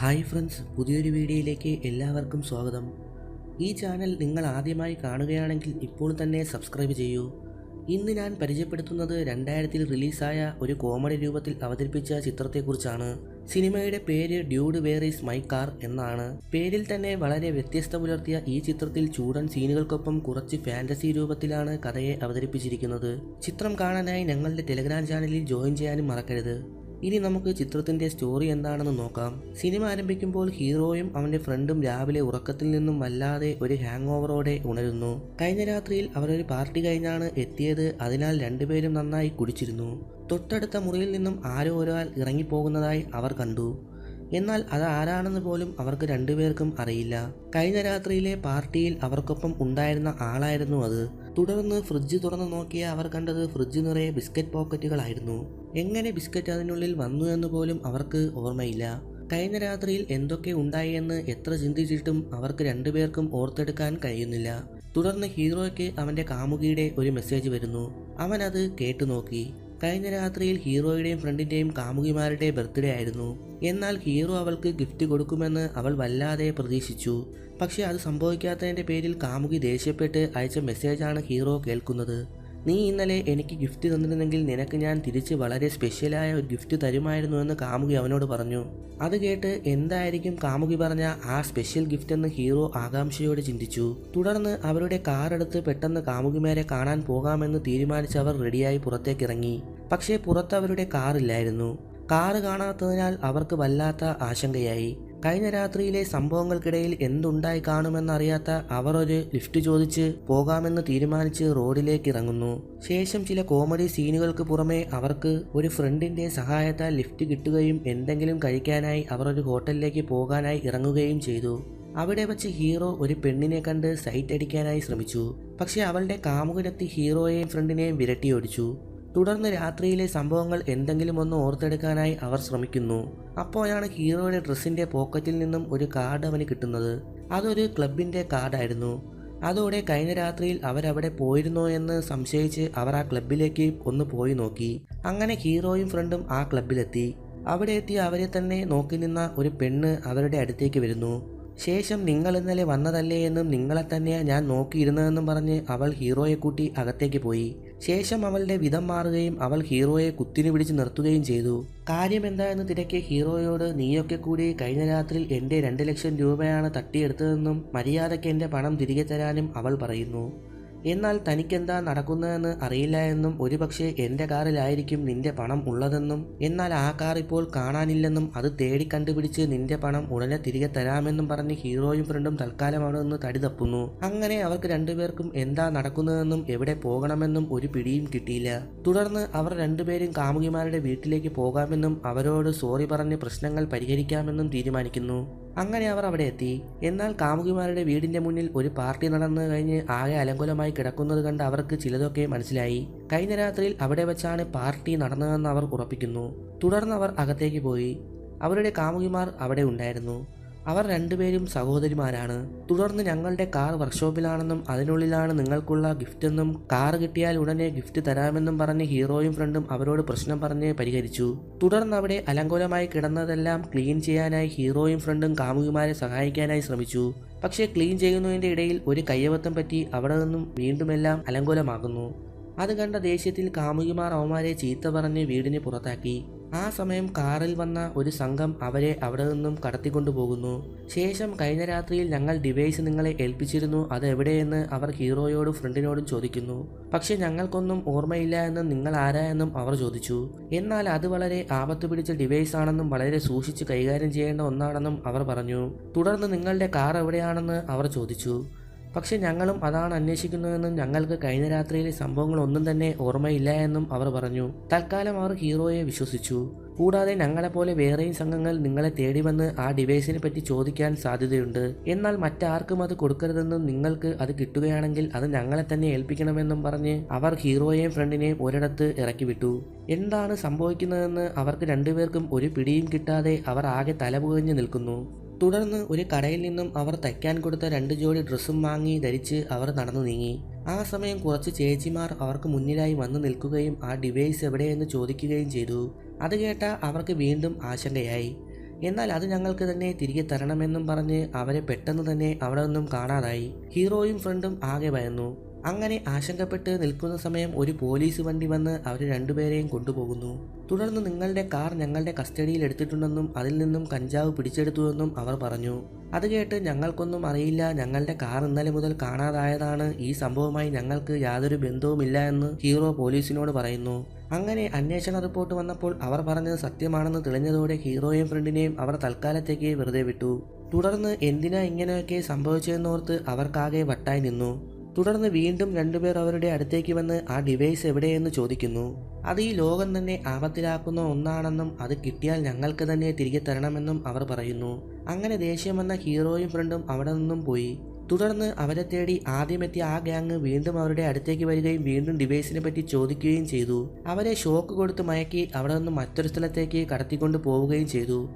Hi friends പുതിയൊരു വീഡിയോയിലേക്ക് എല്ലാവർക്കും സ്വാഗതം. ഈ ചാനൽ നിങ്ങൾ ആദ്യമായി കാണുകയാണെങ്കിൽ ഇപ്പോൾ തന്നെ സബ്സ്ക്രൈബ് ചെയ്യൂ. ഇന്ന് ഞാൻ പരിചയപ്പെടുത്തുന്നത് രണ്ടായിരത്തിൽ റിലീസായ ഒരു കോമഡി രൂപത്തിൽ അവതരിപ്പിച്ച ചിത്രത്തെക്കുറിച്ചാണ്. സിനിമയുടെ പേര് ഡ്യൂഡ് വേറീസ് മൈ കാർ എന്നാണ്. പേരിൽ തന്നെ വളരെ വ്യത്യസ്ത പുലർത്തിയ ഈ ചിത്രത്തിൽ ചൂടൻ സീനുകൾക്കൊപ്പം കുറച്ച് ഫാന്റസി രൂപത്തിലാണ് കഥയെ അവതരിപ്പിച്ചിരിക്കുന്നത്. ചിത്രം കാണാനായി ഞങ്ങളുടെ ടെലിഗ്രാം ചാനലിൽ ജോയിൻ ചെയ്യാനും മറക്കരുത്. ഇനി നമുക്ക് ചിത്രത്തിന്റെ സ്റ്റോറി എന്താണെന്ന് നോക്കാം. സിനിമ ആരംഭിക്കുമ്പോൾ ഹീറോയും അവന്റെ ഫ്രണ്ടും രാവിലെ ഉറക്കത്തിൽ നിന്നും വല്ലാതെ ഒരു ഹാങ് ഓവറോടെ ഉണരുന്നു. കഴിഞ്ഞ രാത്രിയിൽ അവരൊരു പാർട്ടി കഴിഞ്ഞാണ് എത്തിയത്. അതിനാൽ രണ്ടുപേരും നന്നായി കുടിച്ചിരുന്നു. തൊട്ടടുത്ത മുറിയിൽ നിന്നും ആരോ ഒരാൾ ഇറങ്ങിപ്പോകുന്നതായി അവർ കണ്ടു. എന്നാൽ അത് ആരാണെന്ന് പോലും അവർക്ക് രണ്ടുപേർക്കും അറിയില്ല. കഴിഞ്ഞ രാത്രിയിലെ പാർട്ടിയിൽ അവർക്കൊപ്പം ഉണ്ടായിരുന്ന ആളായിരുന്നു അത്. തുടർന്ന് ഫ്രിഡ്ജ് തുറന്നു നോക്കിയ അവർ കണ്ടത് ഫ്രിഡ്ജ് നിറയെ ബിസ്ക്കറ്റ് പോക്കറ്റുകളായിരുന്നു. എങ്ങനെ ബിസ്ക്കറ്റ് അതിനുള്ളിൽ വന്നു എന്ന് പോലും അവർക്ക് ഓർമ്മയില്ല. കഴിഞ്ഞ രാത്രിയിൽ എന്തൊക്കെ ഉണ്ടായി എന്ന് എത്ര ചിന്തിച്ചിട്ടും അവർക്ക് രണ്ടുപേർക്കും ഓർത്തെടുക്കാൻ കഴിയുന്നില്ല. തുടർന്ന് ഹീറോയ്ക്ക് അവന്റെ കാമുകിയുടെ ഒരു മെസ്സേജ് വരുന്നു. അവൻ അത് കേട്ടു നോക്കി. കഴിഞ്ഞ രാത്രിയിൽ ഹീറോയുടെയും ഫ്രണ്ടിന്റെയും കാമുകിമാരുടെ ബർത്ത്ഡേ ആയിരുന്നു. എന്നാൽ ഹീറോ അവൾക്ക് ഗിഫ്റ്റ് കൊടുക്കുമെന്ന് അവൾ വല്ലാതെ പ്രതീക്ഷിച്ചു. പക്ഷേ അത് സംഭവിക്കാത്തതിന്റെ പേരിൽ കാമുകി ദേഷ്യപ്പെട്ട് അയച്ച മെസ്സേജാണ് ഹീറോ കേൾക്കുന്നത്. നീ ഇന്നലെ എനിക്ക് ഗിഫ്റ്റ് തന്നിരുന്നെങ്കിൽ നിനക്ക് ഞാൻ തിരിച്ച് വളരെ സ്പെഷ്യലായ ഒരു ഗിഫ്റ്റ് തരുമായിരുന്നു എന്ന് കാമുകി അവനോട് പറഞ്ഞു. അത് കേട്ട് എന്തായിരിക്കും കാമുകി പറഞ്ഞ ആ സ്പെഷ്യൽ ഗിഫ്റ്റ് എന്ന് ഹീറോ ആകാംക്ഷയോടെ ചിന്തിച്ചു. തുടർന്ന് അവരുടെ കാർ എടുത്ത് പെട്ടെന്ന് കാമുകിമാരെ കാണാൻ പോകാമെന്ന് തീരുമാനിച്ച് അവർ റെഡിയായി പുറത്തേക്കിറങ്ങി പക്ഷേ പുറത്ത് അവരുടെ കാറില്ലായിരുന്നു കാറ് കാണാത്തതിനാൽ അവർക്ക് വല്ലാത്ത ആശങ്കയായി. കഴിഞ്ഞ രാത്രിയിലെ സംഭവങ്ങൾക്കിടയിൽ എന്തുണ്ടായി കാണുമെന്നറിയാത്ത അവർ ഒരു ലിഫ്റ്റ് ചോദിച്ച് പോകാമെന്ന് തീരുമാനിച്ച് റോഡിലേക്ക് ഇറങ്ങുന്നു ശേഷം ചില കോമഡി സീനുകൾക്ക് പുറമെ അവർക്ക് ഒരു ഫ്രണ്ടിന്റെ സഹായത്താൽ ലിഫ്റ്റ് കിട്ടുകയും എന്തെങ്കിലും കഴിക്കാനായി അവർ ഒരു ഹോട്ടലിലേക്ക് പോകാനായി ഇറങ്ങുകയും ചെയ്തു. അവിടെ വച്ച് ഹീറോ ഒരു പെണ്ണിനെ കണ്ട് സൈറ്റ് അടിക്കാനായി ശ്രമിച്ചു. പക്ഷേ അവളുടെ കാമുകനെത്തി ഹീറോയെയും ഫ്രണ്ടിനെയും വിരട്ടിയോടിച്ചു തുടർന്ന് രാത്രിയിലെ സംഭവങ്ങൾ എന്തെങ്കിലും ഒന്ന് ഓർത്തെടുക്കാനായി അവർ ശ്രമിക്കുന്നു. അപ്പോഴാണ് ഹീറോയുടെ ഡ്രസ്സിന്റെ പോക്കറ്റിൽ നിന്നും ഒരു കാർഡ് അവന് കിട്ടുന്നത്. അതൊരു ക്ലബിന്റെ കാർഡായിരുന്നു. അതോടെ കഴിഞ്ഞ രാത്രിയിൽ അവരവിടെ പോയിരുന്നോ എന്ന് സംശയിച്ച് അവർ ആ ക്ലബിലേക്ക് ഒന്ന് പോയി നോക്കി. അങ്ങനെ ഹീറോയും ഫ്രണ്ടും ആ ക്ലബിലെത്തി. അവിടെ എത്തി അവരെ തന്നെ നോക്കി നിന്ന ഒരു പെണ്ണ് അവരുടെ അടുത്തേക്ക് വരുന്നു. ശേഷം നിങ്ങൾ ഇന്നലെ വന്നതല്ലേ എന്നും നിങ്ങളെ തന്നെയാണ് ഞാൻ നോക്കിയിരുന്നതെന്നും പറഞ്ഞ് അവൾ ഹീറോയെ കൂട്ടി അകത്തേക്ക് പോയി. ശേഷം അവളുടെ വിധം മാറുകയും അവൾ ഹീറോയെ കുത്തിനു പിടിച്ച് നിർത്തുകയും ചെയ്തു. കാര്യം എന്താണെന്ന് തിരക്കിയ ഹീറോയോട് നീയൊക്കെ കൂടി കഴിഞ്ഞ രാത്രിയിൽ എന്റെ രണ്ട് ലക്ഷം രൂപയാണ് തട്ടിയെടുത്തതെന്നും മര്യാദയ്ക്ക് എന്റെ പണം തിരികെ തരാനും അവൾ പറയുന്നു. എന്നാൽ തനിക്കെന്താ നടക്കുന്നതെന്ന് അറിയില്ല എന്നും ഒരുപക്ഷെ എന്റെ കാറിലായിരിക്കും നിന്റെ പണം ഉള്ളതെന്നും എന്നാൽ ആ കാർ ഇപ്പോൾ കാണാനില്ലെന്നും അത് തേടി കണ്ടുപിടിച്ച് നിന്റെ പണം ഉടനെ തിരികെ തരാമെന്നും പറഞ്ഞ് ഹീറോയും ഫ്രണ്ടും തൽക്കാലം അവിടെ നിന്ന് തടി തപ്പുന്നു. അങ്ങനെ അവർക്ക് രണ്ടുപേർക്കും എന്താ നടക്കുന്നതെന്നും എവിടെ പോകണമെന്നും ഒരു പിടിയും കിട്ടിയില്ല. തുടർന്ന് അവർ രണ്ടുപേരും കാമുകിമാരുടെ വീട്ടിലേക്ക് പോകാമെന്നും അവരോട് സോറി പറഞ്ഞ് പ്രശ്നങ്ങൾ പരിഹരിക്കാമെന്നും തീരുമാനിക്കുന്നു. അങ്ങനെ അവർ അവിടെ എത്തി. എന്നാൽ കാമുകിമാരുടെ വീടിന്റെ മുന്നിൽ ഒരു പാർട്ടി നടന്നു കഴിഞ്ഞ് ആകെ അലങ്കുലമായി കിടക്കുന്നത് കണ്ട് അവർക്ക് ചിലതൊക്കെ മനസ്സിലായി. കഴിഞ്ഞ രാത്രിയിൽ അവിടെ വെച്ചാണ് പാർട്ടി നടന്നതെന്ന് അവർ ഉറപ്പിക്കുന്നു. തുടർന്ന് അവർ അകത്തേക്ക് പോയി. അവരുടെ കാമുകിമാർ അവിടെ ഉണ്ടായിരുന്നു. അവർ രണ്ടുപേരും സഹോദരിമാരാണ്. തുടർന്ന് ഞങ്ങളുടെ കാർ വർക്ക്ഷോപ്പിലാണെന്നും അതിനുള്ളിലാണ് നിങ്ങൾക്കുള്ള ഗിഫ്റ്റ് എന്നും കാർ കിട്ടിയാൽ ഉടനെ ഗിഫ്റ്റ് തരാമെന്നും പറഞ്ഞ് ഹീറോയും ഫ്രണ്ടും അവരോട് പ്രശ്നം പറഞ്ഞ് പരിഹരിച്ചു. തുടർന്ന് അവിടെ അലങ്കോലമായി കിടന്നതെല്ലാം ക്ലീൻ ചെയ്യാനായി ഹീറോയും ഫ്രണ്ടും കാമുകിമാരെ സഹായിക്കാനായി ശ്രമിച്ചു. പക്ഷേ ക്ലീൻ ചെയ്യുന്നതിന്റെ ഇടയിൽ ഒരു കയ്യബദ്ധം പറ്റി അവിടെ നിന്നും വീണ്ടുമെല്ലാം അലങ്കോലമാകുന്നു. അത് കണ്ട ദേഷ്യത്തിൽ കാമുകിമാർ അവന്മാരെ ചീത്ത പറഞ്ഞ് വീടിന് പുറത്താക്കി. ആ സമയം കാറിൽ വന്ന ഒരു സംഘം അവരെ അവിടെ നിന്നും കടത്തിക്കൊണ്ടുപോകുന്നു ശേഷം കഴിഞ്ഞ രാത്രിയിൽ ഞങ്ങൾ ഡിവൈസ് നിങ്ങളെ ഏൽപ്പിച്ചിരുന്നു. അത് എവിടെയെന്ന് അവർ ഹീറോയോടും ഫ്രണ്ടിനോടും ചോദിക്കുന്നു. പക്ഷെ ഞങ്ങൾക്കൊന്നും ഓർമ്മയില്ല എന്നും നിങ്ങൾ ആരായെന്നും അവർ ചോദിച്ചു. എന്നാൽ അത് വളരെ ആപത്ത് പിടിച്ച ഡിവൈസ് ആണെന്നും വളരെ സൂക്ഷിച്ച് കൈകാര്യം ചെയ്യേണ്ട ഒന്നാണെന്നും അവർ പറഞ്ഞു. തുടർന്ന് നിങ്ങളുടെ കാർ എവിടെയാണെന്ന് അവർ ചോദിച്ചു. പക്ഷെ ഞങ്ങളും അതാണ് അന്വേഷിക്കുന്നതെന്നും ഞങ്ങൾക്ക് കഴിഞ്ഞ രാത്രിയിലെ സംഭവങ്ങൾ ഒന്നും തന്നെ ഓർമ്മയില്ല എന്നും അവർ പറഞ്ഞു. തൽക്കാലം അവർ ഹീറോയെ വിശ്വസിച്ചു. കൂടാതെ ഞങ്ങളെപ്പോലെ വേറെയും സംഘങ്ങൾ നിങ്ങളെ തേടി വന്ന് ആ ഡിവൈസിനെ പറ്റി ചോദിക്കാൻ സാധ്യതയുണ്ട്. എന്നാൽ മറ്റാർക്കും അത് കൊടുക്കരുതെന്നും നിങ്ങൾക്ക് അത് കിട്ടുകയാണെങ്കിൽ അത് ഞങ്ങളെ തന്നെ ഏൽപ്പിക്കണമെന്നും പറഞ്ഞ് അവർ ഹീറോയെയും ഫ്രണ്ടിനെയും ഒരിടത്ത് ഇറക്കി വിട്ടു എന്താണ് സംഭവിക്കുന്നതെന്ന് അവർക്ക് രണ്ടുപേർക്കും ഒരു പിടിയും കിട്ടാതെ അവർ ആകെ തലപുകഞ്ഞു നിൽക്കുന്നു. തുടർന്ന് ഒരു കടയിൽ നിന്നും അവർ തയ്ക്കാൻ കൊടുത്ത രണ്ട് ജോഡി ഡ്രസ്സും വാങ്ങി ധരിച്ച് അവർ നടന്നു നീങ്ങി. ആ സമയം കുറച്ച് ചേച്ചിമാർ അവർക്ക് മുന്നിലായി വന്നു നിൽക്കുകയും ആ ഡിവൈസ് എവിടെയെന്ന് ചോദിക്കുകയും ചെയ്തു. അത് കേട്ട അവർക്ക് വീണ്ടും ആശങ്കയായി. എന്നാൽ അത് ഞങ്ങൾക്ക് തന്നെ തിരികെ തരണമെന്നും പറഞ്ഞ് അവരെ പെട്ടെന്ന് തന്നെ അവിടെ നിന്നും കാണാതായി. ഹീറോയും ഫ്രണ്ടും ആകെ ഭയന്നു. അങ്ങനെ ആശങ്കപ്പെട്ട് നിൽക്കുന്ന സമയം ഒരു പോലീസ് വണ്ടി വന്ന് അവർ രണ്ടുപേരെയും കൊണ്ടുപോകുന്നു. തുടർന്ന് നിങ്ങളുടെ കാർ ഞങ്ങളുടെ കസ്റ്റഡിയിൽ എടുത്തിട്ടുണ്ടെന്നും അതിൽ നിന്നും കഞ്ചാവ് പിടിച്ചെടുത്തുവെന്നും അവർ പറഞ്ഞു. അത് കേട്ട് ഞങ്ങൾക്കൊന്നും അറിയില്ല ഞങ്ങളുടെ കാർ ഇന്നലെ മുതൽ കാണാതായതാണ് ഈ സംഭവവുമായി ഞങ്ങൾക്ക് യാതൊരു ബന്ധവുമില്ല എന്ന് ഹീറോ പോലീസിനോട് പറയുന്നു. അങ്ങനെ അന്വേഷണ റിപ്പോർട്ട് വന്നപ്പോൾ അവർ പറഞ്ഞത് സത്യമാണെന്ന് തെളിഞ്ഞതോടെ ഹീറോയും ഫ്രണ്ടിനെയും അവർ തൽക്കാലത്തേക്ക് വെറുതെ വിട്ടു. തുടർന്ന് എന്തിനാ ഇങ്ങനെയൊക്കെ സംഭവിച്ചതെന്നോർത്ത് അവർക്കാകെ വട്ടായി നിന്നു. തുടർന്ന് വീണ്ടും രണ്ടുപേർ അവരുടെ അടുത്തേക്ക് വന്ന് ആ ഡിവൈസ് എവിടെയെന്ന് ചോദിക്കുന്നു. അത് ഈ ലോകം തന്നെ ആപത്തിലാക്കുന്ന ഒന്നാണെന്നും അത് കിട്ടിയാൽ ഞങ്ങൾക്ക് തന്നെ തിരികെ തരണമെന്നും അവർ പറയുന്നു. അങ്ങനെ ദേഷ്യം വന്ന ഹീറോയും ഫ്രണ്ടും അവിടെ നിന്നും പോയി. തുടർന്ന് അവരെ തേടി ആദ്യമെത്തിയ ആ ഗ്യാങ് വീണ്ടും അവരുടെ അടുത്തേക്ക് വരികയും വീണ്ടും ഡിവൈസിനെ പറ്റി ചോദിക്കുകയും ചെയ്തു. അവരെ ഷോക്ക് കൊടുത്ത് മയക്കി അവിടെ നിന്ന് മറ്റൊരു സ്ഥലത്തേക്ക് കടത്തിക്കൊണ്ട് പോവുകയും ചെയ്തു.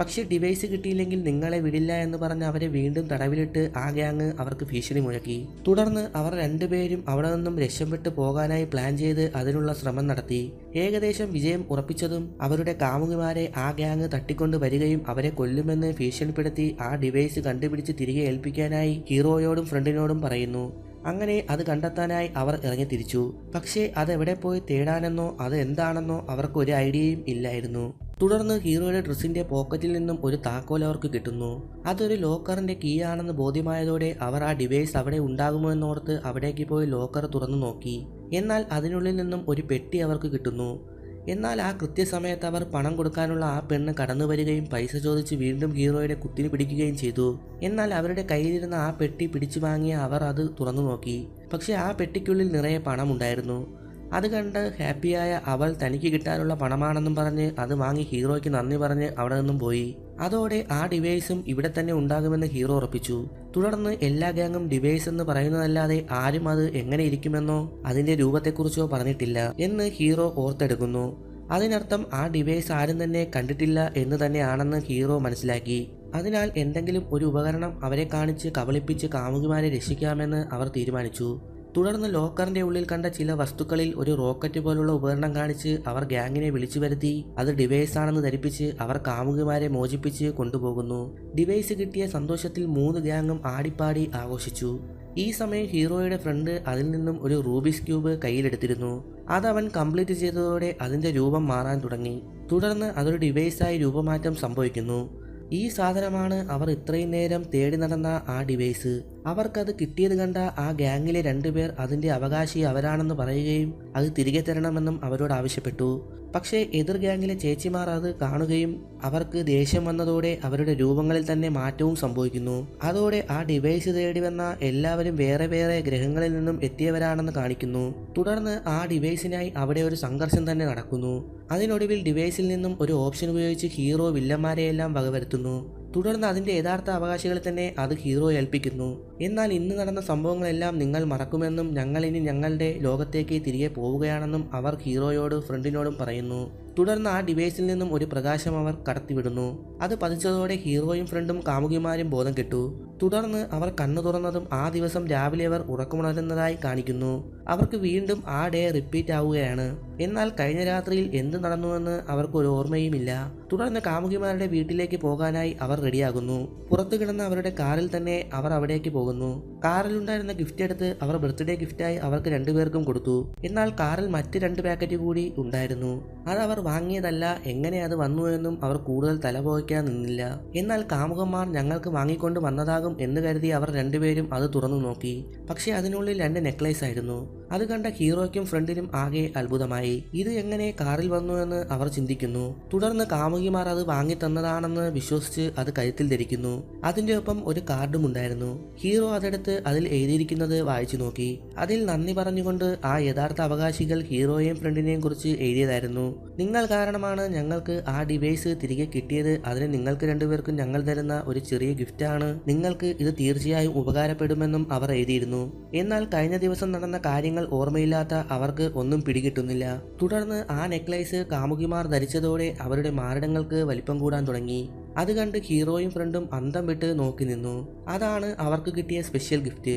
പക്ഷേ ഡിവൈസ് കിട്ടിയില്ലെങ്കിൽ നിങ്ങളെ വിടില്ല എന്ന് പറഞ്ഞ് അവരെ വീണ്ടും തടവിലിട്ട് ആ ഗ്യാങ് അവർക്ക് ഭീഷണി മുഴക്കി. തുടർന്ന് അവർ രണ്ടുപേരും അവിടെ നിന്നും രക്ഷപ്പെട്ടു പോകാനായി പ്ലാൻ ചെയ്ത് അതിനുള്ള ശ്രമം നടത്തി. ഏകദേശം വിജയം ഉറപ്പിച്ചതും അവരുടെ കാമുകിമാരെ ആ ഗ്യാങ് തട്ടിക്കൊണ്ട് വരികയും അവരെ കൊല്ലുമെന്ന് ഭീഷണിപ്പെടുത്തി ആ ഡിവൈസ് കണ്ടുപിടിച്ച് തിരികെ ഏൽപ്പിക്കാനായി ഹീറോയോടും ഫ്രണ്ടിനോടും പറയുന്നു. അങ്ങനെ അത് കണ്ടെത്താനായി അവർ ഇറങ്ങി തിരിച്ചു. പക്ഷേ അതെവിടെ പോയി തേടാനെന്നോ അത് എന്താണെന്നോ അവർക്ക് ഒരു ഐഡിയയും ഇല്ലായിരുന്നു. തുടർന്ന് ഹീറോയുടെ ഡ്രസ്സിന്റെ പോക്കറ്റിൽ നിന്നും ഒരു താക്കോൽ അവർക്ക് കിട്ടുന്നു. അതൊരു ലോക്കറിന്റെ കീ ആണെന്ന് ബോധ്യമായതോടെ അവർ ആ ഡിവൈസ് അവിടെ ഉണ്ടാകുമോ എന്നോർത്ത് അവിടേക്ക് പോയി ലോക്കർ തുറന്നു നോക്കി. എന്നാൽ അതിനുള്ളിൽ നിന്നും ഒരു പെട്ടി അവർക്ക് കിട്ടുന്നു. എന്നാൽ ആ കൃത്യസമയത്ത് അവർ പണം കൊടുക്കാനുള്ള ആ പെണ്ണ് കടന്നു വരികയും പൈസ ചോദിച്ച് വീണ്ടും ഹീറോയുടെ കുത്തിന് പിടിക്കുകയും ചെയ്തു. എന്നാൽ അവരുടെ കയ്യിലിരുന്ന ആ പെട്ടി പിടിച്ചു വാങ്ങിയ അവർ അത് തുറന്നു നോക്കി. പക്ഷേ ആ പെട്ടിക്കുള്ളിൽ നിറയെ പണം ഉണ്ടായിരുന്നു അത് കണ്ട് ഹാപ്പിയായ അവൾ തനിക്ക് കിട്ടാനുള്ള പണമാണെന്നും പറഞ്ഞ് അത് വാങ്ങി ഹീറോയ്ക്ക് നന്ദി പറഞ്ഞ് അവിടെ നിന്നും പോയി. അതോടെ ആ ഡിവൈസും ഇവിടെ തന്നെ ഉണ്ടാകുമെന്ന് ഹീറോ ഉറപ്പിച്ചു. തുടർന്ന് എല്ലാ ഗാങ്ങും ഡിവൈസ് എന്ന് പറയുന്നതല്ലാതെ ആരും അത് എങ്ങനെ ഇരിക്കുമെന്നോ അതിന്റെ രൂപത്തെക്കുറിച്ചോ പറഞ്ഞിട്ടില്ല എന്ന് ഹീറോ ഓർത്തെടുക്കുന്നു. അതിനർത്ഥം ആ ഡിവൈസ് ആരും തന്നെ കണ്ടിട്ടില്ല എന്ന് തന്നെയാണെന്ന് ഹീറോ മനസ്സിലാക്കി. അതിനാൽ എന്തെങ്കിലും ഒരു ഉപകരണം അവരെ കാണിച്ച് കബളിപ്പിച്ച് കാമുകിമാരെ രക്ഷിക്കാമെന്ന് അവർ തീരുമാനിച്ചു. തുടർന്ന് ലോക്കറിന്റെ ഉള്ളിൽ കണ്ട ചില വസ്തുക്കളിൽ ഒരു റോക്കറ്റ് പോലുള്ള ഉപകരണം കാണിച്ച് അവർ ഗ്യാങ്ങിനെ വിളിച്ചു വരുത്തി. അത് ഡിവൈസ് ആണെന്ന് ധരിപ്പിച്ച് അവർ കാമുകിമാരെ മോചിപ്പിച്ച് കൊണ്ടുപോകുന്നു. ഡിവൈസ് കിട്ടിയ സന്തോഷത്തിൽ മൂന്ന് ഗ്യാങ്ങും ആടിപ്പാടി ആഘോഷിച്ചു. ഈ സമയം ഹീറോയുടെ ഫ്രണ്ട് അതിൽ നിന്നും ഒരു റൂബിസ് ക്യൂബ് കയ്യിലെടുത്തിരുന്നു. അത് അവൻ കംപ്ലീറ്റ് ചെയ്തതോടെ അതിന്റെ രൂപം മാറാൻ തുടങ്ങി. തുടർന്ന് അതൊരു ഡിവൈസായി രൂപമാറ്റം സംഭവിക്കുന്നു. ഈ സാധനമാണ് അവർ ഇത്രയും നേരം തേടി നടന്ന ആ ഡിവൈസ്. അവർക്കത് കിട്ടിയത് കണ്ട ആ ഗ്യാങ്ങിലെ രണ്ടുപേർ അതിന്റെ അവകാശി അവരാണെന്ന് പറയുകയും അത് തിരികെ തരണമെന്നും അവരോട് ആവശ്യപ്പെട്ടു. പക്ഷേ എതിർ ഗ്യാങ്ങിലെ ചേച്ചിമാർ അത് കാണുകയും അവർക്ക് ദേഷ്യം വന്നതോടെ അവരുടെ രൂപങ്ങളിൽ തന്നെ മാറ്റവും സംഭവിക്കുന്നു. അതോടെ ആ ഡിവൈസ് തേടി വന്ന എല്ലാവരും വേറെ വേറെ ഗ്രഹങ്ങളിൽ നിന്നും എത്തിയവരാണെന്ന് കാണിക്കുന്നു. തുടർന്ന് ആ ഡിവൈസിനായി അവിടെ ഒരു സംഘർഷം തന്നെ നടക്കുന്നു. അതിനൊടുവിൽ ഡിവൈസിൽ നിന്നും ഒരു ഓപ്ഷൻ ഉപയോഗിച്ച് ഹീറോ വില്ലന്മാരെയെല്ലാം വകവരുത്തുന്നു. തുടർന്ന് അതിന്റെ യഥാർത്ഥ അവകാശികളെ തന്നെ അത് ഹീറോ ഏൽപ്പിക്കുന്നു. എന്നാൽ ഇന്ന് നടന്ന സംഭവങ്ങളെല്ലാം നിങ്ങൾ മറക്കുമെന്നും ഞങ്ങൾ ഇനി ഞങ്ങളുടെ ലോകത്തേക്ക് തിരികെ പോവുകയാണെന്നും അവർ ഹീറോയോട് ഫ്രണ്ടിനോടും പറയുന്നു. തുടർന്ന് ആ ഡിവൈസിൽ നിന്നും ഒരു പ്രകാശം അവർ കടത്തിവിടുന്നു. അത് പതിച്ചതോടെ ഹീറോയും ഫ്രണ്ടും കാമുകിമാരും ബോധം കെട്ടു. തുടർന്ന് അവർ കണ്ണു തുറന്നതും ആ ദിവസം രാവിലെ അവർ ഉറക്കമുണരുന്നതായി കാണിക്കുന്നു. അവർക്ക് വീണ്ടും ആ ഡേ റിപ്പീറ്റ് ആവുകയാണ്. എന്നാൽ കഴിഞ്ഞ രാത്രിയിൽ എന്ത് നടന്നുവെന്ന് അവർക്ക് ഒരു ഓർമ്മയുമില്ല. തുടർന്ന് കാമുകിമാരുടെ വീട്ടിലേക്ക് പോകാനായി അവർ റെഡിയാകുന്നു. പുറത്തു കിടന്ന അവരുടെ കാറിൽ തന്നെ അവർ അവിടേക്ക് പോകുന്നു. കാറിലുണ്ടായിരുന്ന ഗിഫ്റ്റ് എടുത്ത് അവർ ബർത്ത്ഡേ ഗിഫ്റ്റായി അവർക്ക് രണ്ടുപേർക്കും കൊടുത്തു. എന്നാൽ കാറിൽ മറ്റ് രണ്ട് പാക്കറ്റ് കൂടി ഉണ്ടായിരുന്നു. അത് അവർ വാങ്ങിയതല്ല എങ്ങനെ അത് വന്നു എന്നും അവർ കൂടുതൽ തലപോയ്ക്കാൻ നിന്നില്ല. എന്നാൽ കാമുകന്മാർ ഞങ്ങൾക്ക് വാങ്ങിക്കൊണ്ട് വന്നതാകും എന്ന് കരുതി അവർ രണ്ടുപേരും അത് തുറന്നു നോക്കി. പക്ഷേ അതിനുള്ളിൽ രണ്ട് നെക്ലേസ് ആയിരുന്നു. അത് കണ്ട ഹീറോയ്ക്കും ഫ്രണ്ടിനും ആകെ അത്ഭുതമായി. ഇത് എങ്ങനെ കാറിൽ വന്നു എന്ന് അവർ ചിന്തിക്കുന്നു. തുടർന്ന് കാമുകിമാർ അത് വാങ്ങി തന്നതാണെന്ന് വിശ്വസിച്ച് അത് കരുത്തിൽ ധരിക്കുന്നു. അതിന്റെ ഒപ്പം ഒരു കാർഡും ഉണ്ടായിരുന്നു. ഹീറോ അതെടുത്ത് അതിൽ എഴുതിയിരിക്കുന്നത് വായിച്ചു നോക്കി. അതിൽ നന്ദി പറഞ്ഞുകൊണ്ട് ആ യഥാർത്ഥ അവകാശികൾ ഹീറോയെയും ഫ്രണ്ടിനെയും കുറിച്ച് എഴുതിയതായിരുന്നു. നിങ്ങൾ കാരണമാണ് ഞങ്ങൾക്ക് ആ ഡിവൈസ് തിരികെ കിട്ടിയത്. അതിന് നിങ്ങൾക്ക് രണ്ടുപേർക്കും ഞങ്ങൾ തരുന്ന ഒരു ചെറിയ ഗിഫ്റ്റാണ് നിങ്ങൾക്ക് ഇത് തീർച്ചയായും ഉപകാരപ്പെടുമെന്നും അവർ എഴുതിയിരുന്നു. എന്നാൽ കഴിഞ്ഞ ദിവസം നടന്ന കാര്യങ്ങൾ ഓർമ്മയില്ലാത്ത അവർക്ക് ഒന്നും പിടികിട്ടുന്നില്ല. തുടർന്ന് ആ നെക്ലൈസ് കാമുകിമാർ ധരിച്ചതോടെ അവരുടെ മാരടങ്ങൾക്ക് വലിപ്പം കൂടാൻ തുടങ്ങി. അത് കണ്ട് ഹീറോയും ഫ്രണ്ടും അന്തം വിട്ട് നോക്കി നിന്നു. അതാണ് അവർക്ക് കിട്ടിയ സ്പെഷ്യൽ ഗിഫ്റ്റ്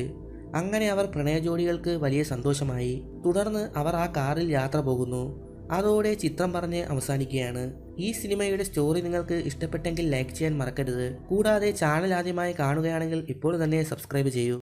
അങ്ങനെ അവർ പ്രണയ പ്രണയജോഡികൾക്ക് വലിയ സന്തോഷമായി. തുടർന്ന് അവർ ആ കാറിൽ യാത്ര പോകുന്നു. അതോടെ ചിത്രം പറഞ്ഞ് അവസാനിക്കുകയാണ്. ഈ സിനിമയുടെ സ്റ്റോറി നിങ്ങൾക്ക് ഇഷ്ടപ്പെട്ടെങ്കിൽ ലൈക്ക് ചെയ്യാൻ മറക്കരുത്. കൂടാതെ ചാനൽ ആദ്യമായി കാണുകയാണെങ്കിൽ ഇപ്പോൾ തന്നെ സബ്സ്ക്രൈബ് ചെയ്യൂ.